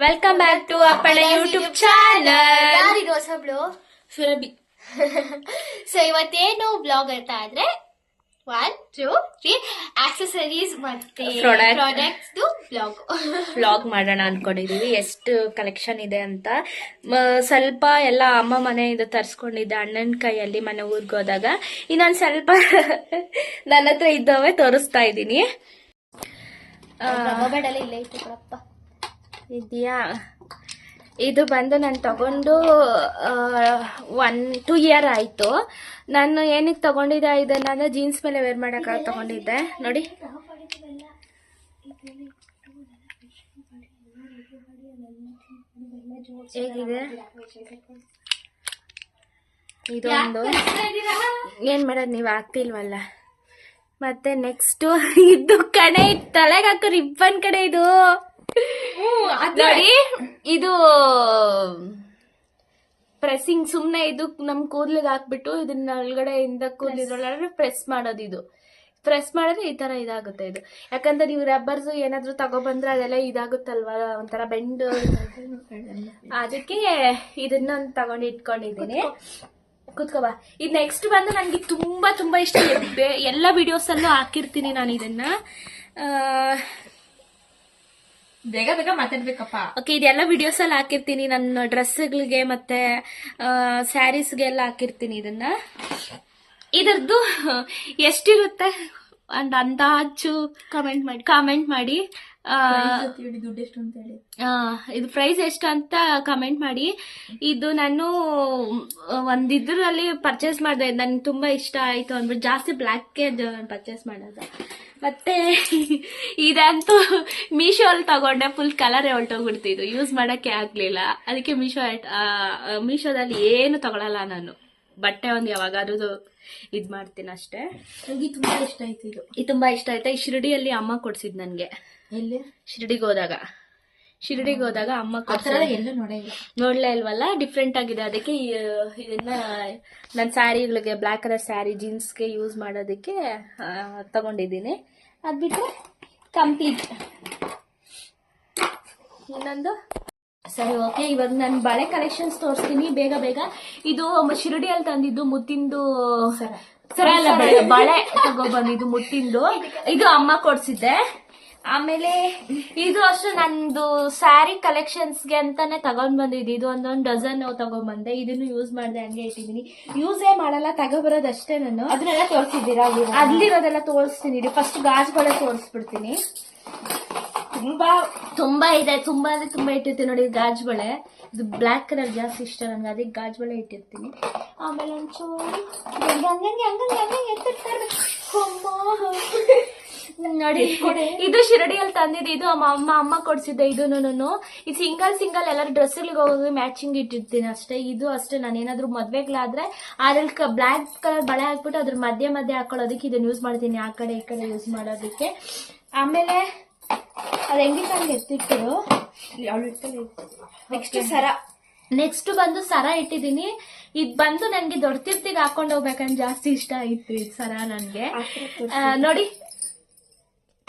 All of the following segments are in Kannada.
Welcome back to Appala YouTube channel ಯಾರಿಗೆ ಹೊಸಬ್ಳು ಸುರಭಿ. ಸೊ ಇವತ್ತೇನು ಬ್ಲಾಗ್ ಅಂತ ಆದ್ರೆ ಒನ್ ಟೂ ತ್ರೀ ಆಕ್ಸೆಸರೀಸ್ ಮತ್ತೆ Product. ಪ್ರಾಡಕ್ಟ್ಸ್ ಬ್ಲಾಗ್ ವ್ಲಾಗ್ ಮಾಡೋಣ ಅನ್ಕೊಂಡಿದೀವಿ. ಎಷ್ಟು ಕಲೆಕ್ಷನ್ ಇದೆ ಅಂತ. ಮ- ಸ್ವಲ್ಪ ಎಲ್ಲ ಅಮ್ಮ ಮನೆಯಿಂದ ತರಿಸ್ಕೊಂಡಿದ್ದೆ ಅಣ್ಣನ ಕೈಯಲ್ಲಿ ಮನೆ ಊರಿಗೆ ಹೋದಾಗ ಇನ್ನೊಂದ್ ಸ್ವಲ್ಪ ನನ್ನ ಹತ್ರ ಇದ್ದವೇ ತೋರಿಸ್ತಾ ಇದ್ದೀನಿ. ಎಲ್ಲ ಇಲ್ಲೇ ಇತ್ತು ಕೊಡಪ್ಪ ಇದೆಯಾ ಇದು ಬಂದು ನಾನು ತಗೊಂಡು ಒನ್ ಟು ಇಯರ್ ಆಯಿತು. ನಾನು ಏನಕ್ಕೆ ತಗೊಂಡಿದ್ದೆ, ಇದನ್ನು ಅಂದರೆ ಜೀನ್ಸ್ ಮೇಲೆ ವೇರ್ ಮಾಡೋಕ್ಕೆ ತಗೊಂಡಿದ್ದೆ. ನೋಡಿ. ಹೇಗಿದೆ? ಇದೊಂದು ಏನು ಮಾಡೋದು, ನೀವು ಆಗ್ತಿಲ್ವಲ್ಲ. ಮತ್ತೆ ನೆಕ್ಸ್ಟು ಇದು ಕಡೆ ತಲೆಗೆ ಹಾಕೋ ರಿಬ್ಬನ್ ಕಡೆ ಇದು. ನೋಡಿ ಇದು ಪ್ರೆಸ್ಸಿಂಗ್ ಸುಮ್ನೆ ಇದು ನಮ್ ಕೂದ್ಲಿಗೆ ಹಾಕ್ಬಿಟ್ಟು ಇದನ್ನ ಇಂದ ಕೂದಲಿದ್ರೊಳಗಡೆ ಪ್ರೆಸ್ ಮಾಡೋದು ಇದು. ಪ್ರೆಸ್ ಮಾಡಿದ್ರೆ ಈ ತರ ಇದಾಗುತ್ತೆ ಇದು. ಯಾಕಂದ್ರೆ ನೀವು ರಬ್ಬರ್ಸ್ ಏನಾದ್ರು ತಗೊಬಂದ್ರೆ ಅದೆಲ್ಲ ಇದಾಗುತ್ತಲ್ವ? ಒಂಥರ ಬೆಂಡ್ ಅದಕ್ಕೆ ಇದನ್ನ ತಗೊಂಡು ಇಟ್ಕೊಂಡಿದ್ದೀನಿ. ಕುತ್ಕೋಬಾ ಇದು ನೆಕ್ಸ್ಟ್ ಬಂದು ನನಗೆ ತುಂಬಾ ತುಂಬಾ ಇಷ್ಟ. ಎಲ್ಲ ವಿಡಿಯೋಸ್ ಅಲ್ಲೂ ಹಾಕಿರ್ತೀನಿ ನಾನು ಇದನ್ನ. ಬೇಗ ಬೇಗ ಮಾತಾಡ್ಬೇಕಪ್ಪ. ಓಕೆ ಇದೆಲ್ಲ ವಿಡಿಯೋಸ್ ಅಲ್ಲಿ ಹಾಕಿರ್ತೀನಿ ನನ್ನ ಡ್ರೆಸ್ಗಳಿಗೆ ಮತ್ತೆ ಸ್ಯಾರೀಸ್ಗೆಲ್ಲ ಹಾಕಿರ್ತೀನಿ ಇದನ್ನ. ಇದರದ್ದು ಎಷ್ಟಿರುತ್ತೆ? ಒಂದ್ ಅಂದಾಜು ಕಮೆಂಟ್ ಮಾಡಿ. ಕಾಮೆಂಟ್ ಮಾಡಿ. ಆ, ದುಡ್ಡು ಎಷ್ಟು ಅಂತ ಹೇಳಿ. ಆ, ಇದು ಪ್ರೈಸ್ ಎಷ್ಟು ಅಂತ ಕಮೆಂಟ್ ಮಾಡಿ. ಇದು ನಾನು ಒಂದಿದ್ರಲ್ಲಿ ಪರ್ಚೇಸ್ ಮಾಡಿದೆ. ನನ್ಗೆ ತುಂಬಾ ಇಷ್ಟ ಆಯ್ತು ಅಂದ್ಬಿಟ್ಟು ಜಾಸ್ತಿ ಬ್ಲ್ಯಾಕ್ಗೆ ಪರ್ಚೇಸ್ ಮಾಡೋದು. ಮತ್ತೆ ಇದಂತೂ ಮೀಶೋ ಅಲ್ಲಿ ತಗೊಂಡೆ ಫುಲ್ ಕಲರ್ ಹೊಲ್ಟೋಗ್ಬಿಡ್ತಿದ್ದು ಯೂಸ್ ಮಾಡಕ್ಕೆ ಆಗ್ಲಿಲ್ಲ. ಅದಕ್ಕೆ ಮೀಶೋ ಮೀಶೋದಲ್ಲಿ ಏನು ತಗೊಳಲ್ಲ ನಾನು. ಬಟ್ಟೆ ಒಂದು ಯಾವಾಗಾದ್ರೂ ಇದ್ ಮಾಡ್ತೀನಿ ಅಷ್ಟೇ. ನನಗೆ ತುಂಬಾ ಇಷ್ಟ ಆಯ್ತು ಇದು. ಇದು ತುಂಬಾ ಇಷ್ಟ ಆಯ್ತಾ? ಈ ಶಿರಡಿಯಲ್ಲಿ ಅಮ್ಮ ಕೊಡ್ಸಿದ್ ನನ್ಗೆ. ಎಲ್ಲಿ? ಶಿರಡಿಗೆ ಹೋದಾಗ. ಶಿರಡಿಗೆ ಹೋದಾಗ ಅಮ್ಮ. ಎಲ್ಲೂ ನೋಡೇ ಇಲ್ಲ. ನೋಡ್ಲೇ ಇಲ್ವಲ್ಲ? ಡಿಫ್ರೆಂಟ್ ಆಗಿದೆ. ಅದಕ್ಕೆ ಈ, ಇದನ್ನ ನನ್ನ ಸ್ಯಾರಿಗಳಿಗೆ ಬ್ಲ್ಯಾಕ್ ಕಲರ್ ಸ್ಯಾರಿ ಜೀನ್ಸ್ಗೆ ಯೂಸ್ ಮಾಡೋದಕ್ಕೆ ಆ, ತಗೊಂಡಿದ್ದೀನಿ. ಅದ್ಬಿಟ್ಟು ಕಂಪ್ಲೀಟ್ ಇನ್ನೊಂದು? ಸರಿ ಓಕೆ ಇವಾಗ ನಾನು ಬಳೆ ಕಲೆಕ್ಷನ್ಸ್ ತೋರಿಸ್ತೀನಿ. ಬೇಗ ಬೇಗ. ಇದು ಶಿರಡಿಯಲ್ಲಿ ತಂದಿದ್ದು ಮುತ್ತಿಂದು ಸರ ಅಲ್ಲ ಬಳೆ ಬಳೆ ತಗೊಬಂದಿದ್ದು ಮುತ್ತಿಂದು. ಇದು ಅಮ್ಮ ಕೊಡ್ಸಿದ್ದೆ. ಆಮೇಲೆ ಇದು ಅಷ್ಟು ನಂದು ಸ್ಯಾರಿ ಕಲೆಕ್ಷನ್ಸ್ಗೆ ಅಂತಾನೆ ತಗೊಂಡ್ ಬಂದಿದ್ದು. ಇದು ಒಂದೊಂದು ಡಜನ್ ತಗೊಂಡ್ಬಂದೆ ಇದನ್ನು ಯೂಸ್ ಮಾಡಿದೆ ಹಂಗೆ ಇಟ್ಟಿದ್ದೀನಿ ಯೂಸೇ ಮಾಡಲ್ಲ ತಗೊಬರೋದಷ್ಟೇ ನಾನು. ಅದನ್ನೆಲ್ಲ ತೋರಿಸಿದ್ದೀರಾ ಅಲ್ಲಿರೋದೆಲ್ಲ ತೋರಿಸ್ತೀನಿ. ಫಸ್ಟ್ ಗಾಜುಗಳೇ ತೋರಿಸ್ಬಿಡ್ತೀನಿ. ತುಂಬಾ ತುಂಬಾ ಇದೆ. ತುಂಬಾ ಅಂದ್ರೆ ತುಂಬಾ ಇಟ್ಟಿರ್ತೀನಿ ನೋಡಿ ಗಾಜ್ ಬಳೆ ಇದು ಬ್ಲ್ಯಾಕ್ ಕಲರ್ ಜಾಸ್ತಿ ಇಷ್ಟ ನನಗೆ ಅದಕ್ಕೆ ಗಾಜ್ ಬಳೆ ಇಟ್ಟಿರ್ತೀನಿ. ಆಮೇಲೆ ಒಂಚೂರು ಹಂಗಂಗೆ ಹಂಗಂಗೆ ಹಂಗಂಗೆ ಎತ್ತಿರ್ತಾರೆ ನೋಡಿ ಇದು ಶಿರಡಿಯಲ್ಲಿ ತಂದಿದ್ದು ಇದು ಅಮ್ಮ ಅಮ್ಮ ಕೊಡ್ಸಿದ್ದೆ ಇದು ನಾನು ಇದು ಸಿಂಗಲ್ ಸಿಂಗಲ್ ಎಲ್ಲರೂ ಡ್ರೆಸ್ಗಳಿಗೆ ಹೋಗೋದು ಮ್ಯಾಚಿಂಗ್ ಇಟ್ಟಿರ್ತೀನಿ ಅಷ್ಟೇ. ಇದು ಅಷ್ಟೇ ನಾನು ಏನಾದ್ರು ಮದ್ವೆಗಳಾದ್ರೆ ಅದ್ರಲ್ಲಿ ಬ್ಲ್ಯಾಕ್ ಕಲರ್ ಬಳೆ ಹಾಕ್ಬಿಟ್ಟು ಅದ್ರ ಮಧ್ಯೆ ಮಧ್ಯೆ ಹಾಕೊಳ್ಳೋದಕ್ಕೆ ಇದನ್ನ ಯೂಸ್ ಮಾಡ್ತೀನಿ ಆ ಕಡೆ ಈ ಕಡೆ ಯೂಸ್ ಮಾಡೋದಕ್ಕೆ. ಆಮೇಲೆ ಅದು ಹೆಂಗೆ ಹಂಗೆ ಎತ್ತಿಟ್ಟು ನೆಕ್ಸ್ಟ್ ಸರ. ನೆಕ್ಸ್ಟ್ ಬಂದು ಸರ ಇಟ್ಟಿದ್ದೀನಿ. ಇದು ಬಂದು ನನಗೆ ದೊಡ್ಡ ತಿರ್ತಿಗೆ ಹಾಕೊಂಡು ಹೋಗ್ಬೇಕಂದ್ರೆ ಜಾಸ್ತಿ ಇಷ್ಟ ಆಯ್ತು ಇದು ಸರ ನನಗೆ. ನೋಡಿ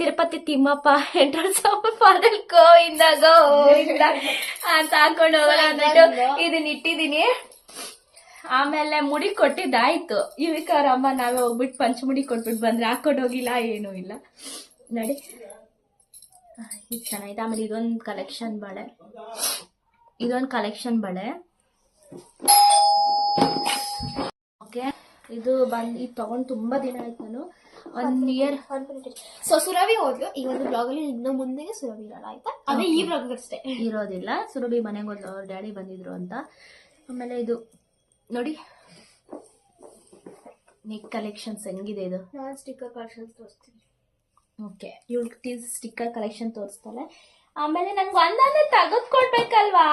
ತಿರುಪತಿ ತಿಮ್ಮಪ್ಪ ಎಂಟ್ರೆನ್ಸ್ ಫಾದರ್ ಕೋ ಗೋವಿಂದ ಅಂತ ಹಾಕೊಂಡು ಹೋಗೋಣ ಅಂದ್ಬಿಟ್ಟು ಇದನ್ನ ಇಟ್ಟಿದೀನಿ. ಆಮೇಲೆ ಮುಡಿ ಕೊಟ್ಟಿದ್ದಾಯ್ತು. ಇವಕ್ಕೆ ಅವ್ರ ಅಮ್ಮ ನಾವೇ ಹೋಗ್ಬಿಟ್ಟು ಪಂಚಮುಡಿ ಕೊಟ್ಬಿಟ್ಟು ಬಂದ್ರೆ ಹಾಕೊಂಡು ಹೋಗಿಲ್ಲ ಏನೂ ಇಲ್ಲ. ನೋಡಿ. ಇದು ಚೆನ್ನಾಗಿದೆ. ಆಮೇಲೆ ಇದೊಂದು ಕಲೆಕ್ಷನ್ ಬಳೆ. ಇದೊಂದು ಕಲೆಕ್ಷನ್ ಬಳೆ. ಓಕೆ ಇದು ಬಂದು ಇದು ತಗೊಂಡು ತುಂಬಾ ದಿನ ಆಯ್ತು ನಾನು. ಒನ್ ಇಯರ್ ಸೊ ಸುರಭಿ ಹೋದ್ಲು ಈ ಒಂದು ಬ್ಲಾಗ್ ಅಲ್ಲಿ ಇನ್ನು ಮುಂದೆ ಸುರಭಿ ಇರಲ್ಲ ಆಯ್ತಾ? ಅದೇ ಈ ಬ್ಲಾಗ್ ಅಷ್ಟೇ ಇರೋದಿಲ್ಲ. ಸುರಭಿ ಮನೆಗೆ ಹೋದ್ಲು ಅವ್ರ ಡ್ಯಾಡಿ ಬಂದಿದ್ರು ಅಂತ. ಆಮೇಲೆ ಇದು ನೋಡಿ. ನೆಕ್ ಕಲೆಕ್ಷನ್ಸ್ ಹೆಂಗಿದೆ ಇದು? ನಾನು ಸ್ಟಿಕ್ಕರ್ ಕಲೆಕ್ಷನ್ಸ್ ತೋರಿಸ್ತೀನಿ. ಓಕೆ ಇವಳು ಸ್ಟಿಕ್ಕರ್ ಕಲೆಕ್ಷನ್ ತೋರಿಸ್ತಾಳೆ. ಆಮೇಲೆ ನಂಗೆ ಒಂದೊಂದೇ ತೆಗೆದ್ಕೊಡ್ಬೇಕಲ್ವಾ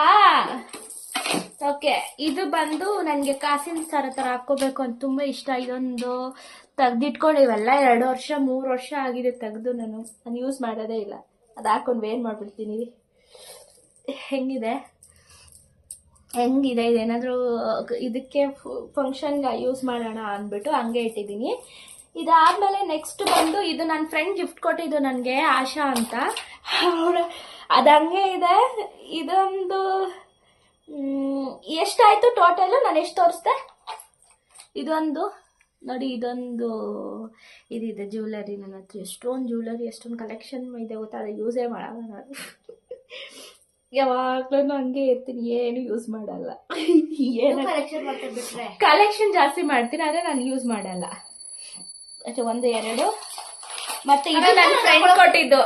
ಓಕೆ ಇದು ಬಂದು ನನಗೆ ಕಾಸಿನ ಸರ ಥರ ಹಾಕೋಬೇಕು ಅಂತ ತುಂಬ ಇಷ್ಟ. ಇದೊಂದು ತೆಗ್ದಿಟ್ಕೊಂಡು ಇವೆಲ್ಲ ಎರಡು ವರ್ಷ, ಮೂರು ವರ್ಷ ಆಗಿದೆ ತೆಗೆದು ನಾನು. ನಾನು ಯೂಸ್ ಮಾಡೋದೇ ಇಲ್ಲ. ಅದು ಹಾಕೊಂಡು ವೇನ್ ಮಾಡಿಬಿಡ್ತೀನಿ. ಹೆಂಗಿದೆ? ಹೆಂಗಿದೆ? ಇದೇನಾದರೂ, ಇದಕ್ಕೆ ಫಂಕ್ಷನ್ಗೆ ಯೂಸ್ ಮಾಡೋಣ ಅಂದ್ಬಿಟ್ಟು ಹಂಗೆ ಇಟ್ಟಿದ್ದೀನಿ. ಇದಾದ್ಮೇಲೆ ನೆಕ್ಸ್ಟ್ ಬಂದು ಇದು ನನ್ನ ಫ್ರೆಂಡ್ ಗಿಫ್ಟ್ ಕೊಟ್ಟಿದ್ದು ನನಗೆ ಆಶಾ ಅಂತ. ಅವಳು ಅದಂಗೆ ಇದೆ. ಇದೊಂದು ಎಷ್ಟಾಯಿತು ಟೋಟಲ್ ನಾನು ಎಷ್ಟು ತೋರಿಸ್ದೆ? ಇದೊಂದು ನೋಡಿ ಇದೊಂದು ಇದಿದೆ ಜ್ಯುವೆಲರಿ ನನ್ನ ಹತ್ರ. ಎಷ್ಟೊಂದು ಜ್ಯುವೆಲರಿ ಎಷ್ಟೊಂದು ಕಲೆಕ್ಷನ್ ಇದೆ ಗೊತ್ತಾ? ಅದು ಯೂಸೇ ಮಾಡಲ್ಲ ನಾನು. ಯಾವಾಗ್ಲೂ ಹಂಗೆ ಇರ್ತೀನಿ ಏನು ಯೂಸ್ ಮಾಡಲ್ಲ. ಏನು ಕಲೆಕ್ಷನ್ ಜಾಸ್ತಿ ಮಾಡ್ತೀನಿ ಆದ್ರೆ ನಾನು ಯೂಸ್ ಮಾಡಲ್ಲ. ಒಂದು ಎರಡು. ಮತ್ತೆ ಇದು ನನ್ನ ಫ್ರೆಂಡ್ ಕೊಟ್ಟಿದ್ದು.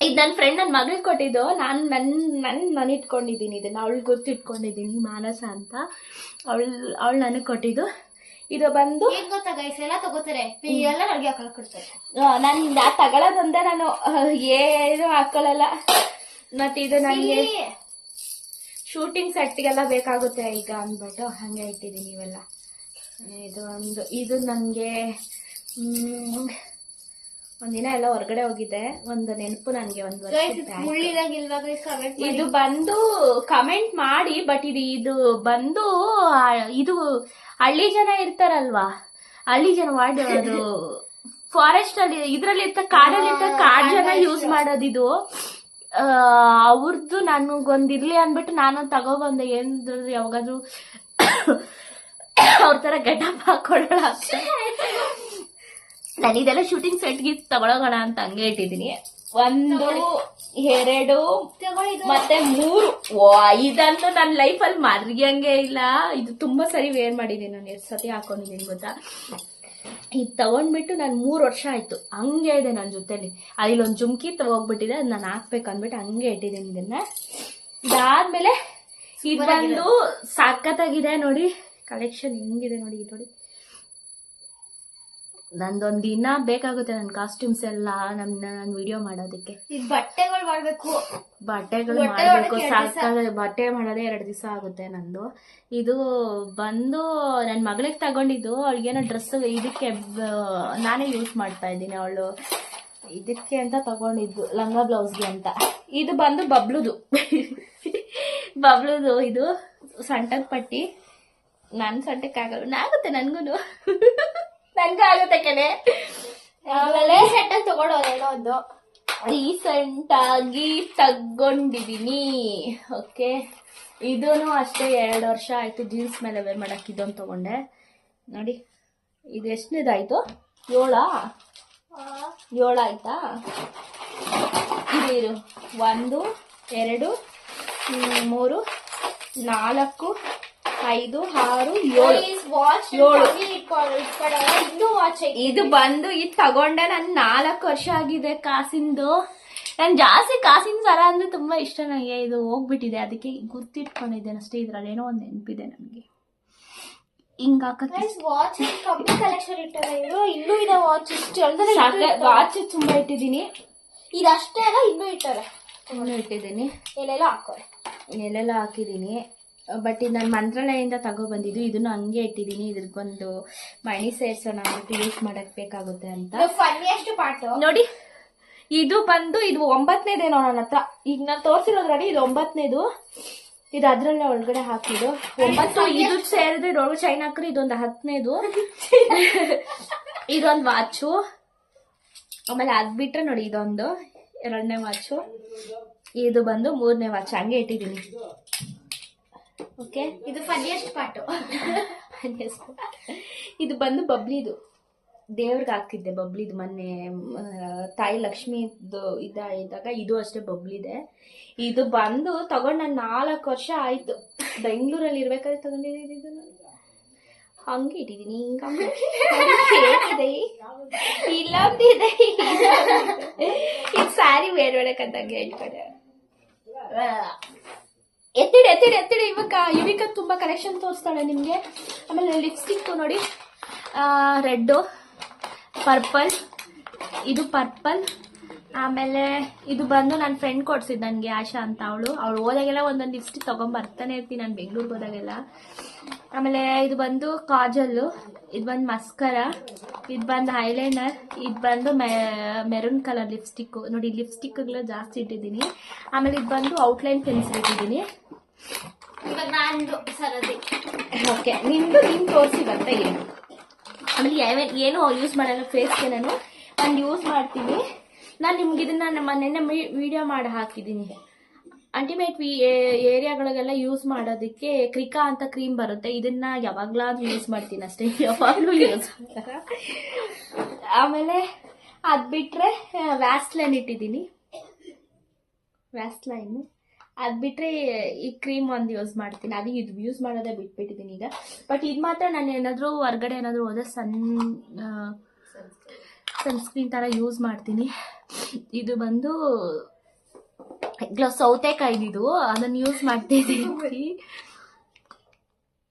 ಇದು ನನ್ನ ಫ್ರೆಂಡ್ ನನ್ನ ಮಗಳಿಗೆ ಕೊಟ್ಟಿದ್ದು. ನಾನು ನನ್ನ ನನ್ನ ನಾನು ಇಟ್ಕೊಂಡಿದ್ದೀನಿ ಇದನ್ನು. ಅವಳು ಗುರ್ತು ಇಟ್ಕೊಂಡಿದ್ದೀನಿ ಮಾನಸ ಅಂತ. ಅವಳು ಅವಳು ನನಗೆ ಕೊಟ್ಟಿದ್ದು. ಇದು ಬಂದು ಏನ್ ಗೊತ್ತಾ ಗೈಸ್ ಎಲ್ಲ ತಗೋತಾರೆ. ಎಲ್ಲ ನನಗೆ ಹಾಕಲ್ ಕೊಡ್ತಾರೆ. ನಾನು ತಗೊಳ್ಳೋದೊಂದೇ ನಾನು. ಏನು ಹಾಕೊಳ್ಳಲ್ಲ ಮತ್ತೆ ಇದು ನನಗೆ ಶೂಟಿಂಗ್ ಸೆಟ್ಗೆಲ್ಲ ಬೇಕಾಗುತ್ತೆ ಈಗ ಅಂದ್ಬಿಟ್ಟು. ಹಾಗೆ ಇಟ್ಟಿದ್ದೀನಿ ಇವೆಲ್ಲ. ಇದು ಒಂದು ಇದು ನನಗೆ ಒಂದಿನ ಎಲ್ಲ ಹೊರಗಡೆ ಹೋಗಿದ್ದೆ. ಒಂದು ನೆನಪು ನನಗೆ ಒಂದು ಇದು ಬಂದು ಕಮೆಂಟ್ ಮಾಡಿ ಬಟ್ ಇದು ಇದು ಬಂದು ಇದು ಹಳ್ಳಿ ಜನ ಇರ್ತಾರಲ್ವಾ? ಹಳ್ಳಿ ಜನ ಮಾಡಿ ಅದು ಫಾರೆಸ್ಟ್ ಅಲ್ಲಿ ಇದ್ರಲ್ಲಿ ಇರ್ತ ಕಾಡಲ್ಲಿ ಇರ್ತ ಕಾಡ್ ಜನ ಯೂಸ್ ಮಾಡೋದಿದು. ಅವ್ರದ್ದು ನನಗೊಂದಿರ್ಲಿ ಅಂದ್ಬಿಟ್ಟು ನಾನು ತಗೊಬಂದೆ. ಏನಿದ್ರು ಯಾವಾಗಾದ್ರೂ ಅವ್ರ ತರ ಗಡ್ಡ ಹಾಕೊಳ್ಳೋಣ ನಾನು ಇದೆಲ್ಲ ಶೂಟಿಂಗ್ ಸೆಟ್ಗೆ ತಗೊಳಗೋಣ ಅಂತ ಹಂಗೆ ಇಟ್ಟಿದ್ದೀನಿ ಒಂದು ಎರಡು ಮತ್ತೆ ಮೂರು. ಇದಂತೂ ನನ್ನ ಲೈಫಲ್ಲಿ ಮರ್ಯಂಗೆ ಇಲ್ಲ. ಇದು ತುಂಬಾ ಸರಿ ವೇರ್ ಮಾಡಿದ್ದೀನಿ ನಾನು ಎಷ್ಟು ಸತಿ ಹಾಕೊಂಡಿದ್ದೀನಿ ಗೊತ್ತಾ? ಇದು ತಗೊಂಡ್ಬಿಟ್ಟು ನಾನು ಮೂರು ವರ್ಷ ಆಯ್ತು. ಹಂಗೆ ಇದೆ ನನ್ನ ಜೊತೆಲಿ. ಅದಿಲ್ಲೊಂದು ಜುಮ್ಕಿ ಹೋಗ್ಬಿಟ್ಟಿದೆ ಅದು ನಾನು ಹಾಕ್ಬೇಕು ಅಂದ್ಬಿಟ್ಟು ಹಂಗೆ ಇಟ್ಟಿದ್ದೀನಿ ಇದನ್ನ. ಇದಾದ್ಮೇಲೆ ಇದು ಬಂದು ಸಖತ್ತಾಗಿದೆ ನೋಡಿ. ಕಲೆಕ್ಷನ್ ಹೆಂಗಿದೆ ನೋಡಿ ಇದು ನೋಡಿ. ನಂದೊಂದು ದಿನ ಬೇಕಾಗುತ್ತೆ ನನ್ನ ಕಾಸ್ಟ್ಯೂಮ್ಸ್ ಎಲ್ಲ ನನ್ನ ನಾನು ವಿಡಿಯೋ ಮಾಡೋದಕ್ಕೆ. ಇದು ಬಟ್ಟೆಗಳು ಮಾಡ್ಬೇಕು. ಬಟ್ಟೆಗಳು ಬಟ್ಟೆ ಮಾಡಬೇಕು ಸಾಕಾಗ ಬಟ್ಟೆ ಮಾಡೋದೇ ಎರಡು ದಿವಸ ಆಗುತ್ತೆ ನಂದು. ಇದು ಬಂದು ನನ್ನ ಮಗಳಿಗೆ ತಗೊಂಡಿದ್ದು ಅವಳಿಗೇನೋ ಡ್ರೆಸ್ ಇದಕ್ಕೆ ನಾನೇ ಯೂಸ್ ಮಾಡ್ತಾ ಇದ್ದೀನಿ ಅವಳು. ಇದಕ್ಕೆ ಅಂತ ತಗೊಂಡಿದ್ದು ಲಂಗ ಬ್ಲೌಸ್ಗೆ ಅಂತ. ಇದು ಬಂದು ಬಬ್ಲುದು. ಬಬ್ಲುದು ಇದು ಸೊಂಟದ ಪಟ್ಟಿ. ನನ್ನ ಸೊಂಟಕ್ಕಾಗಲ್ಲ ನಾಗುತ್ತೆ ನನ್ಗೂ ನನ್ಗೂ ಆಗುತ್ತೆ ಕಣೆ ಆಮೇಲೆ ಸೆಟ್ ಅಲ್ಲಿ ತಗೊಳ್ಳೋದು ಏನೋ ಒಂದು. ರೀಸೆಂಟ್ ಆಗಿ ತಗೊಂಡಿದೀನಿ. ಓಕೆ ಇದೂನು ಅಷ್ಟೇ ಎರಡು ವರ್ಷ ಆಯ್ತು ಜೀನ್ಸ್ ಮೇಲೆ ವೇರ್ ಮಾಡಕ್ ಇದೊಂದು ತಗೊಂಡೆ. ನೋಡಿ ಇದು ಎಷ್ಟನೇದಾಯ್ತು? ಏಳ? ಏಳು ಆಯ್ತಾ? ಇದು ಒಂದು ಎರಡು ಮೂರು ನಾಲ್ಕು ಐದು ಆರು ಏಳು. ವಾಚ್ ಏಳು. ಇನ್ನೂ ವಾಚ್ ಇದು ಬಂದು ಇದು ತಗೊಂಡೆ ನನ್ ನಾಲ್ಕು ವರ್ಷ ಆಗಿದೆ ಕಾಸಿಂದು. ನನ್ ಜಾಸ್ತಿ ಕಾಸಿನ ಸರ ಅಂದ್ರೆ ತುಂಬಾ ಇಷ್ಟ ನನಗೆ ಇದು ಹೋಗ್ಬಿಟ್ಟಿದೆ. ಅದಕ್ಕೆ ಗುರ್ತಿಟ್ಕೊಂಡಿದ್ದೇನೆ ಅಷ್ಟೇ. ಇದ್ರಲ್ಲಿ ಏನೋ ಒಂದು ನೆನಪಿದೆ ನನಗೆ. ಹಿಂಗ್ ವಾಚ್ ಕಮ್ಮಿ ಕಲೆಕ್ಷನ್ ಇಟ್ಟಾರ ಇವರು. ಇನ್ನೂ ಇದೆ ವಾಚ್ ಇಷ್ಟು. ವಾಚ್ ತುಂಬಾ ಇಟ್ಟಿದ್ದೀನಿ. ಇದಷ್ಟೇ ಅಲ್ಲ ಇನ್ನೂ ಇಟ್ಟಾರೆ ತುಂಬಾ ಇಟ್ಟಿದ್ದೀನಿ. ಎಲ್ಲೆಲ್ಲ ಹಾಕೋರೆ ಎಲ್ಲೆಲ್ಲ ಹಾಕಿದ್ದೀನಿ. ಬಟ್ ಇದು ನಾನು ಮಂತ್ರಾಲಯದಿಂದ ತಗೊಬಂದಿದ್ದು ಇದನ್ನು ಹಂಗೆ ಇಟ್ಟಿದ್ದೀನಿ ಇದ್ರಿಗೊಂದು ಮಣಿ ಸೇರ್ಸೋಣ ಅಂದ್ಬಿಟ್ಟು ಯೂಸ್ ಮಾಡಕ್ ಬೇಕಾಗುತ್ತೆ ಅಂತ. ಪಾರ್ಟ್ ನೋಡಿ ಇದು ಬಂದು ಇದು ಒಂಬತ್ತನೇದೇನೋ ನನ್ನ ಹತ್ರ. ಈಗ ನಾನು ತೋರಿಸಿರೋದ್ರಲ್ಲಿ ಇದು ಒಂಬತ್ತನೇದು ಇದು ಅದ್ರಲ್ಲೇ ಒಳಗಡೆ ಹಾಕಿದ್ದು. ಒಂಬತ್ತು ಇದು ಸೇರಿದ್ರೆ ಒಳಗೆ ಚೈನ್ ಹಾಕ್ರಿ ಇದೊಂದು ಹತ್ತನೇದು ಇದೊಂದು ವಾಚು ಆಮೇಲೆ ಅದ್ ಬಿಟ್ರೆ ನೋಡಿ ಇದೊಂದು ಎರಡನೇ ವಾಚು ಇದು ಬಂದು ಮೂರನೇ ವಾಚ್ ಹಂಗೆ ಇಟ್ಟಿದ್ದೀನಿ ಓಕೆ? ಇದು ಫನ್ನಿಯಸ್ಟ್ ಪಾರ್ಟ್ ಇದು ಬಂದು ಬಬ್ಲಿದು. ದೇವ್ರಿಗೆ ಹಾಕಿದ್ದೆ ಬಬ್ಲಿದು ಮೊನ್ನೆ ತಾಯಿ ಲಕ್ಷ್ಮಿದು ಇದ ಇದ್ದಾಗ ಇದು ಅಷ್ಟೇ ಬಬ್ಲಿದೆ. ಇದು ಬಂದು ತಗೊಂಡು ನಾನು ನಾಲ್ಕು ವರ್ಷ ಆಯ್ತು. ಬೆಂಗಳೂರಲ್ಲಿ ಇರ್ಬೇಕಾದ್ರೆ ತಗೊಂಡಿದ್ದೀನಿ ಇದು ಹಂಗೆ ಇಟ್ಟಿದ್ದೀನಿ ಹಿಂಗ ಇಲ್ಲೊಂದಿದೆ. ಇದು ಸ್ಯಾರಿ ಬೇರೆ ಮಾಡಕ್ಕಂತಂಗೆ ಇಟ್ಕೊಂಡೆ ಎತ್ತಿಡಿ ಎತ್ತಿಡಿ ಎತ್ತಿಡಿ. ಇವಾಗ ಇವಿಕ ತುಂಬಾ ಕಲೆಕ್ಷನ್ ತೋರಿಸ್ತಾಳೆ ನಿಮಗೆ. ಆಮೇಲೆ ಲಿಪ್ಸ್ಟಿಕ್ ನೋಡಿ. ರೆಡ್ಡು ಪರ್ಪಲ್ ಇದು ಪರ್ಪಲ್ ಆಮೇಲೆ ಇದು ಬಂದು ನನ್ನ ಫ್ರೆಂಡ್ ಕೊಡ್ಸಿದ್ದು ನನಗೆ ಆಶಾ ಅಂತ ಅವಳು. ಅವಳು ಹೋದಾಗೆಲ್ಲ ಒಂದೊಂದು ಲಿಪ್ಸ್ಟಿಕ್ ತೊಗೊಂಬರ್ತಾನೆ ಇರ್ತೀನಿ ನಾನು ಬೆಂಗ್ಳೂರಿಗೆ ಹೋದಾಗೆಲ್ಲ. ಆಮೇಲೆ ಇದು ಬಂದು ಕಾಜಲ್ಲು ಇದು ಬಂದು ಮಸ್ಕರ ಇದು ಬಂದು ಹೈಲೈನರ್ ಇದು ಬಂದು ಮೆರೂನ್ ಕಲರ್ ಲಿಪ್ಸ್ಟಿಕ್ಕು. ನೋಡಿ ಲಿಪ್ಸ್ಟಿಕ್ಗಳು ಜಾಸ್ತಿ ಇಟ್ಟಿದ್ದೀನಿ. ಆಮೇಲೆ ಇದು ಬಂದು ಔಟ್ಲೈನ್ ಪೆನ್ಸಿಲ್ ಇಟ್ಟಿದ್ದೀನಿ. ಇವಾಗ ನಂದು ಸರದಿ. ಓಕೆ ನಿಂದು ನಿಮ್ಗೆ ತೋರಿಸಿ ಬರ್ತಾ ಏನು ಆಮೇಲೆ ಏನು ಯೂಸ್ ಮಾಡಲ್ಲ ಫೇಸ್ಗೆ ನಾನು. ನಾನು ಯೂಸ್ ಮಾಡ್ತೀನಿ. ನಾನು ನಿಮ್ಗೆ ಇದನ್ನ ನಮ್ಮ ನೆನ್ನೆ ವಿಡಿಯೋ ಮಾಡಿ ಹಾಕಿದ್ದೀನಿ. ಅಲ್ಟಿಮೇಟ್ ವಿ ಏರಿಯಾಗಳಿಗೆಲ್ಲ ಯೂಸ್ ಮಾಡೋದಕ್ಕೆ ಕ್ರಿಕಾ ಅಂತ ಕ್ರೀಮ್ ಬರುತ್ತೆ. ಇದನ್ನ ಯಾವಾಗ್ಲಾದ್ರೂ ಯೂಸ್ ಮಾಡ್ತೀನಿ ಅಷ್ಟೇ ಯಾವಾಗಲೂ ಯೂಸ್ ಆಮೇಲೆ ಅದು ಬಿಟ್ಟರೆ ವ್ಯಾಸ್ಲೈನ್ ಇಟ್ಟಿದ್ದೀನಿ. ವ್ಯಾಸ್ಲೈನು ಅದು ಬಿಟ್ಟರೆ ಈ ಕ್ರೀಮ್ ಒಂದು ಯೂಸ್ ಮಾಡ್ತೀನಿ. ಅದು ಇದು ಯೂಸ್ ಮಾಡೋದೇ ಬಿಟ್ಬಿಟ್ಟಿದ್ದೀನಿ ಈಗ. ಬಟ್ ಇದು ಮಾತ್ರ ನಾನು ಏನಾದರೂ ಹೊರ್ಗಡೆ ಏನಾದರೂ ಹೋದ್ರೆ ಸನ್ ಸನ್ಸ್ಕ್ರೀನ್ ಥರ ಯೂಸ್ ಮಾಡ್ತೀನಿ. ಇದು ಬಂದು ಗ್ಲೋ ಇದು ಅದನ್ನ ಯೂಸ್ ಮಾಡ್ತಿದ್ದೀನಿ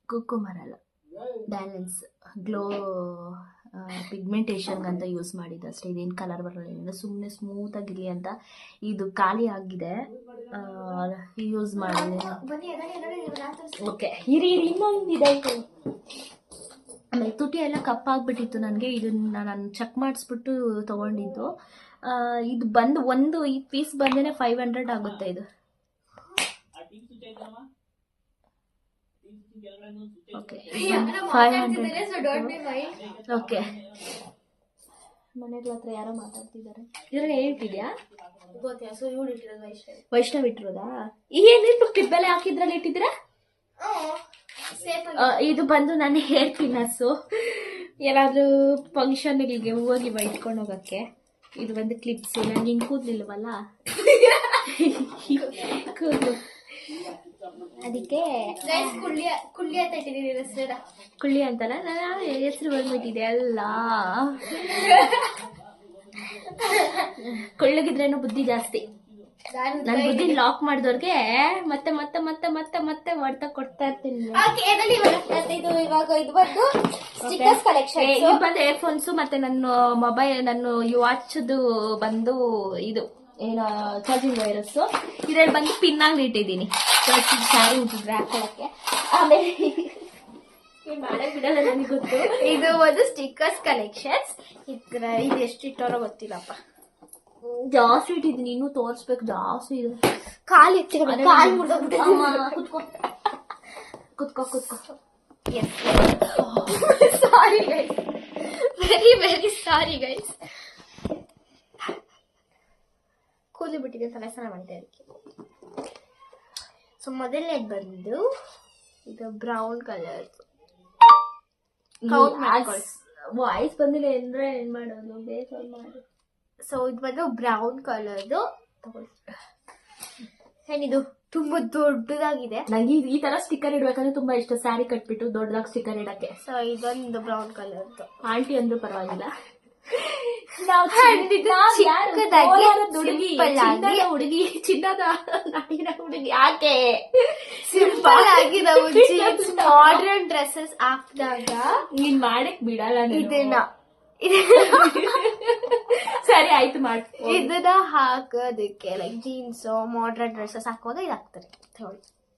ಕುಕ್ಕುಮರ್ ಅಲ್ಲ ಬ್ಯಾಲೆನ್ಸ್ ಗ್ಲೋ ಪಿಗ್ಮೆಂಟೇಷನ್ ಅಂತ ಯೂಸ್ ಮಾಡಿದ್ದು ಅಷ್ಟೇ ಇದೇನು ಕಲರ್ ಬರಲಿಲ್ಲ ಸುಮ್ಮನೆ ಸ್ಮೂತ್ ಆಗಿರಲಿ ಅಂತ ಇದು ಖಾಲಿ ಆಗಿದೆ ಯೂಸ್ ಮಾಡಿದೆ. ಓಕೆ ಇರಿ ಇನ್ನೊಂದಿದೆ ಆಮೇಲೆ ತುಟಿ ಎಲ್ಲ ಕಪ್ಪಾಗ್ಬಿಟ್ಟಿತ್ತು ನನಗೆ. ಇದನ್ನ ನಾನು ಚೆಕ್ ಮಾಡಿಸ್ಬಿಟ್ಟು ತೊಗೊಂಡಿದ್ದು. ಆ, ಇದು ಬಂದು ಒಂದು ಈ ಪೀಸ್ ಬಂದೇ ಫೈವ್ ಹಂಡ್ರೆಡ್ ಆಗುತ್ತೆ ಇದು. Okay five hundred. ಓಕೆ ಮನೆಗಳ ಹತ್ರ ಯಾರೋ ಮಾತಾಡ್ತಿದ್ದಾರೆ. ಇದ್ರ ಹೇಳ್ತಿದ್ಯಾ? ಗೊತ್ತಿಲ್ಲ ಸೊ ಇವಳು ಇಟ್ಟಿರೋದು ಇಷ್ಟ ವೈಷ್ಣವ್ ಇಟ್ಟಿರೋದಾ? ಏನಿಟ್ಟು ಕಿಬ್ಬಲೆ ಹಾಕಿದ್ರಲ್ಲಿ ಇಟ್ಟಿದ್ದೀರಾ? ಇದು ಬಂದು ನನ್ನ ಹೇರ್ ಪಿನ್ನಸ್ಸು ಏನಾದರೂ ಫಂಕ್ಷನ್ಗಳಿಗೆ ಹೋಗಿ ಇಟ್ಕೊಂಡು ಹೋಗೋಕ್ಕೆ. ಇದು ಬಂದು ಕ್ಲಿಪ್ಸು ನನಗೆ ಹಿಂಗೆ ಕೂದಲಿಲ್ವಲ್ಲ? ಕೂದಲು. ಅದಕ್ಕೆ ಗೈಸ್ ಕುಳ್ಳಿ ಕುಳ್ಳಿ ಅಂತ ಇಟ್ಟಿದ್ದೀನಿ ಕುಳ್ಳಿ ಅಂತಲ್ಲ ನಾನು ಹೆಸರು ಬಂದ್ಬಿಟ್ಟಿದೆ? ಅಲ್ಲ. ಕುಳ್ಳಗಿದ್ರೇನು ಬುದ್ಧಿ ಜಾಸ್ತಿ. ನಾನು ಬುದ್ಧಿ ಲಾಕ್ ಮಾಡಿದವ್ರಿಗೆ ಮತ್ತೆ ಮತ್ತೆ ಮತ್ತೆ ಮತ್ತೆ ಮತ್ತೆ ಮಾಡ್ತಾ ಕೊಡ್ತಾ ಇರ್ತೀನಿ ಇದು ಇವಾಗ ಇದು ಬಂದು ಸ್ಟಿಕ್ಕರ್ಸ್ ಕಲೆಕ್ಷನ್ ಇದು ಬಂದು ಏರ್ಫೋನ್ಸ್ ಮತ್ತೆ ನನ್ನ ಮೊಬೈಲ್ ನನ್ನ ವಾಚ್ದು ಬಂದು ಇದು ಏನೋ ಚಾರ್ಜಿಂಗ್ ವೈರಸ್ ಇದ್ರಲ್ಲಿ ಬಂದು ಪಿನ್ ಆಗಿ ಇಟ್ಟಿದ್ದೀನಿ. ಸ್ಯಾರಿ ಉಂಟಿದ್ರೆ ಹಾಕೊಳಕ್ಕೆ ಆಮೇಲೆ ಮಾಡಕ್ ಬಿಡಲ್ಲ ನನಗೆ ಗೊತ್ತು. ಇದು ಒಂದು ಸ್ಟಿಕ್ಕರ್ಸ್ ಕಲೆಕ್ಷನ್ಸ್ ಇದ್ರ ಇದು ಎಷ್ಟು ಇಟ್ಟೋರೋ ಗೊತ್ತಿಲ್ಲಪ್ಪ. ಜಾಸ್ತಿ ಇಟ್ಟಿದ್ದೀನಿ ಇನ್ನೂ ತೋರಿಸ್ಬೇಕು ಜಾಸ್ತಿ ಇದೆ. ಕಾಲು ಎತ್ತಿಕೊಂಡು ಕಾಲು ಕುತ್ಕೋ. ಕುತ್ಕೋ ಕುತ್ಕೋ. Sorry guys very very sorry guys ಕೂದಲು ಬಿಟ್ಟಿದೆ ತಲೆ ಸ್ನಾನ ಮಾಡಿದೆ ಅದಕ್ಕೆ. ಸೊ ಮೊದಲನೇದು ಬಂದು ಇದು ಬ್ರೌನ್ ಕಲರ್. ವಾಯ್ಸ್ ಬಂದಿಲ್ಲ ಅಂದ್ರೆ ಏನ್ ಮಾಡೋದು? ಬೇಗ ಮಾಡಿ. ಸೊ ಇದು ಬಂದು ಬ್ರೌನ್ ಕಲರ್ದು ತಗೊಳ್ಳಿ. ಇದು ತುಂಬಾ ದೊಡ್ಡದಾಗಿದೆ. ನಂಗೆ ಈ- ತರ ಸ್ಟಿಕ್ಕರ್ ಇಡ್ಬೇಕಂದ್ರೆ ತುಂಬಾ ಇಷ್ಟ. ಸ್ಯಾರಿ ಕಟ್ಬಿಟ್ಟು ದೊಡ್ಡದಾಗಿ ಸ್ಟಿಕ್ಕರ್ ಇಡಕ್ಕೆ. ಸೊ ಇದೊಂದು ಬ್ರೌನ್ ಕಲರ್ದು ಆಂಟಿ ಅಂದ್ರೂ ಪರವಾಗಿಲ್ಲ? ಹುಡುಗಿ ಚಿನ್ನದ ಹುಡುಗಿ ಯಾಕೆ? ಸಿಂಪಲ್ ಆಗಿ ನಾವು ಮಾಡರ್ನ್ ಡ್ರೆಸ್ಸಸ್ ಹಾಕಿದಾಗ ನೀನ್ ಮಾಡಕ್ ಬಿಡಲ್ಲ ನೀನು. ಇದನ್ನ. ಸರಿ ಆಯ್ತು ಮಾಡ್. ಇದನ್ನ ಹಾಕೋದಕ್ಕೆ ಲೈಕ್ ಜೀನ್ಸ್ ಮಾಡರ್ನ್ ಡ್ರೆಸ್ಸಸ್ ಹಾಕುವಾಗ ಇದು ಹಾಕ್ತಾರೆ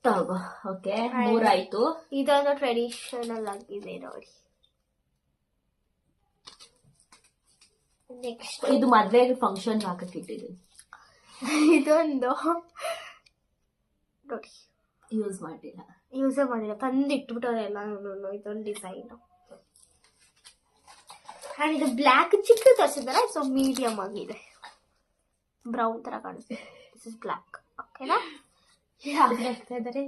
ತಗೋ ಓಕೆ ಮೂರಾಯ್ತು ಇದೊಂದು ಟ್ರೆಡಿಷನಲ್ ಆಗಿದೆ ನೋಡಿ. ನೆಕ್ಸ್ಟ್ ಇದು ಮದ್ವೆ ಫಂಕ್ಷನ್ ಹಾಕಕ್ಕೆ ಇಟ್ಟಿದ್ದೀನಿ. ಇದೊಂದು ನೋಡಿ. ಯೂಸ್ ಮಾಡಿಲ್ಲ. ಯೂಸೇ ಮಾಡಿಲ್ಲ. ತಂದು ಇಟ್ಬಿಟ್ಟವ್ರೆ ಎಲ್ಲ ಇದೊಂದು ಡಿಸೈನ್ ಆ್ಯಂಡ್ ಇದು ಬ್ಲ್ಯಾಕ್ ಚಿಕ್ಕ ತರಿಸಿದ್ದಾರೆ ಸೊ ಮೀಡಿಯಮ್ ಆಗಿದೆ. ಬ್ರೌನ್ ಥರ ಕಾಣಿಸುತ್ತೆ ದಿಸ್ ಇಸ್ ಬ್ಲ್ಯಾಕ್ ಓಕೆನಾ ಆಗ್ತಾ ಇದ್ದಾರೆ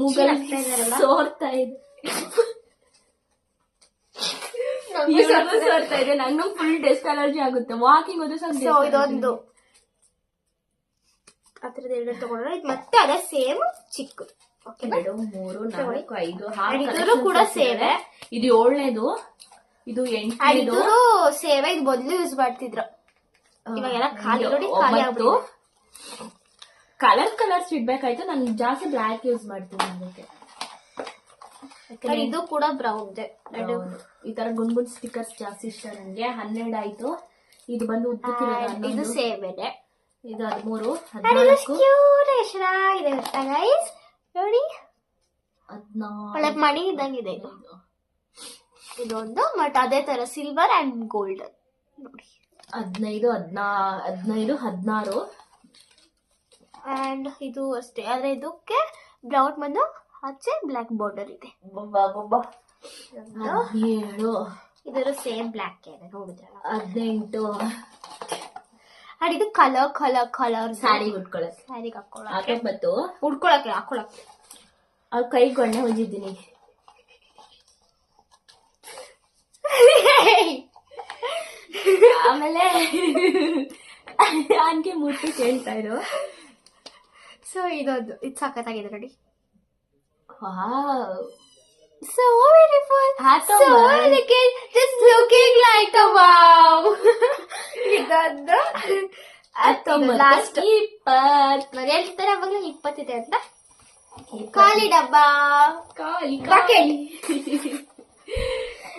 ಮೂಗಲ್ ಆಗ್ತಾ ಇದಾರಲ್ಲ. ಸೋರ್ತಾ ಇದೆ. ಸೋರ್ತಾ ಇದೆ. ನಂಗೂ ಫುಲ್ ಡೆಸ್ಟ್ ಅಲರ್ಜಿ ಆಗುತ್ತೆ. ವಾಕಿಂಗ್ ಹೋದ್ರೆ ಸಾಕು ಸೊ ಇದೊಂದು. ಹತ್ರದ ಎರಡು ತಗೊಂಡ್ರೆ ಇದು ಮತ್ತೆ ಅದೇ ಸೇಮ್ ಚಿಕ್ಕ. ಎರಡು ಮೂರು ನಾಲ್ಕು ಐದು ಆರು ಕೂಡ ಸೇವೆ. ಇದು ಏಳನೇದು. ಇದು ಎಂಟು ಸೇವೆ ಇದು ಬದಲು ಯೂಸ್ ಮಾಡ್ತಿದ್ರು. ಇವಾಗೆಲ್ಲ ಖಾಲಿ ನೋಡಿ ಖಾಲಿ ಆಗ್ಬಿಟ್ಟು ಕಲರ್ ಕಲರ್ಸ್ ಇಡ್ಬೇಕಾಯ್ತು ನಾನು ಜಾಸ್ತಿ ಬ್ಲ್ಯಾಕ್ ಯೂಸ್ ಮಾಡ್ತೀನಿ ಅದಕ್ಕೆ. ಇದು ಕೂಡ ಬ್ರೌನ್ ಇದೆ. ಈ ತರ ಗುಂಡ್ ಗುಂಡ್ ಸ್ಟಿಕರ್ಸ್ ಜಾಸ್ತಿ ಇಷ್ಟ ನನಗೆ ಹನ್ನೆರಡು ಆಯ್ತು. ಇದು ಬಂದು ಇದು ಸೇವೆ ಸೇವೆನೆ. ಇದು ಹದಿಮೂರು ಹದಿನಾಲ್ಕು. ನೋಡಿ. ಒಳ್ಳೆ ಹದಿನಾಲ್ಕು ಮಣಿ ಇದ್ದಂಗಿದೆ ಇದು. ಇದೊಂದು ಬಟ್ ಅದೇ ತರ ಸಿಲ್ವರ್ ಅಂಡ್ ಗೋಲ್ಡ್ ನೋಡಿ. ಹದಿನೈದು ಹದಿನಾ ಹದಿನೈದು ಹದಿನಾರು. ಅಂಡ್ ಇದು ಅಷ್ಟೇ. ಆದ್ರೆ ಇದಕ್ಕೆ ಬ್ರೌನ್ ಬಂದು ಆಚೆ ಬ್ಲ್ಯಾಕ್ ಬಾರ್ಡರ್ ಇದೆ. ಏಳು ಇದರ ಸೇಮ್ ಬ್ಲ್ಯಾಕ್ ಇದೆ ನೋಡಿದ್ರಲ್ಲ. ಹದಿನೆಂಟು. ಅಂಡ್ ಇದು ಕಲರ್ ಕಲರ್ ಕಲರ್ ಸ್ಯಾರಿ ಉಟ್ಕೊಳ್ಳೋಕೆ ಸ್ಯಾರಿಗೆ ಹಾಕೊಳ್ಳೋ ಮತ್ತು? ಉಟ್ಕೊಳ್ಳೋಕೆ ಹಾಕೊಳಕ್ಕೆ. ಅವ್ರ ಕೈ ಗೊಣ್ಣೆ ಹೊಂದಿದ್ದೀನಿ. ಆಮೇಲೆ ಹಂಗೆ ಮುಟ್ಟಿ ಕೇಳ್ತಾ ಇರು. ಸೊ ಇದೊಂದು ಇದು ಸಖತ್ತಾಗಿದೆ ನೋಡಿ. Wow. So beautiful. Hat so elegant. Just looking like a wow. ಇದೊಂದು ಲಾಸ್ಟ್ ಇಪ್ಪತ್ತು. ಹೇಳ್ತಾರೆ ಅವಾಗಲೇ ಇಪ್ಪತ್ತಿದೆ ಅಂತ? ಖಾಲಿ ಡಬ್ಬ. ಕಾಲಿ ಬಕೆಟ್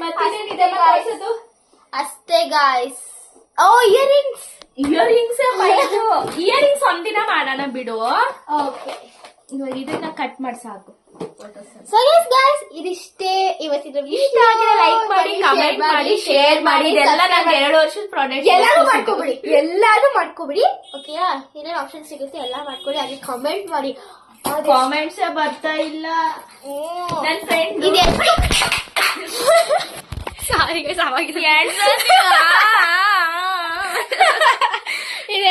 ಮತ್ತೆ ಅಷ್ಟೇ guys oh earrings earrings earrings ಒಂದಿನ ಮಾಡೋಣ ಬಿಡು. ಓಕೆ ಇವಾಗ ಇದನ್ನ ಕಟ್ ಮಾಡಿ ಸಾಕು. ಸೊ ಎಸ್ ಗಾಯ್ಸ್ ಇದಿಷ್ಟೇ ಇವತ್ತಿನ ಇಷ್ಟ ಆಗಿದ್ರೆ ಲೈಕ್ ಮಾಡಿ ಕಮೆಂಟ್ ಮಾಡಿ ಶೇರ್ ಮಾಡಿ ಇದೆಲ್ಲ ನಾನು ಎರಡು ವರ್ಷದ ಪ್ರಾಡಕ್ಟ್ ಎಲ್ಲಾರು ಮಾಡ್ಕೊಬಿಡಿ. ಎಲ್ಲಾರು ಮಾಡ್ಕೊಬಿಡಿ. ಓಕೆಯಾ ಏನೇನು ಆಪ್ಷನ್ ಸಿಗುತ್ತೆ ಎಲ್ಲ ಮಾಡ್ಕೊಡಿ. ಹಾಗೆ ಕಮೆಂಟ್ ಮಾಡಿ. ಕಾಮೆಂಟ್ಸ್ ಬರ್ತಾ ಇಲ್ಲ. ನನ್ನ ನನ್ ಫ್ರೆಂಡ್ ಇದೆ. ಸಾರಿ guys, ಅವಾಗಿದ್ದು.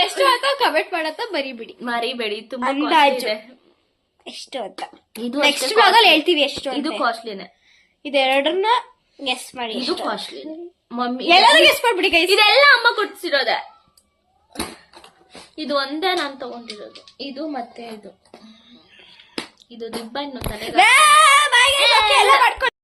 ಎಷ್ಟು ಅಂತ ಕಮೆಂಟ್ ಮಾಡತ್ತ ಮರಿಬಿಡಿ. ಮರಿಬೇಡಿ ತುಂಬಾ ಅಂದಾಜು. ಇದೆ. ಎಷ್ಟು ಅಂತ. ಇದು ನೆಕ್ಸ್ಟ್ ಬ್ಲಾಗ್ ಅಲ್ಲಿ ಹೇಳ್ತೀವಿ ಎಷ್ಟು ಇದು ಅಂತ. ಕಾಸ್ಟ್ಲಿನೇ ಇದೆರಡನ್ನ ಗೆಸ್ ಮಾಡಿ ಇದು ಎಷ್ಟು. ಕಾಸ್ಟ್ಲಿ ಮಮ್ಮಿ ಎಲ್ಲರೂ ಗೆಸ್ ಮಾಡ್ಬಿಡಿ ಗೈಸ್ ಇದೆಲ್ಲ ಅಮ್ಮ ಕೊಡ್ಸಿರೋದೆ. ಇದು ಒಂದೇ ನಾನ್ ತಗೊಂಡಿರೋದು. ಇದು ಮತ್ತೆ ಇದು. ಇದು ರಿಬ್ಬನ್ ತಲೆಗೆ ಎಲ್ಲ ಮಾಡ್ಕೊಳ್ಳಿ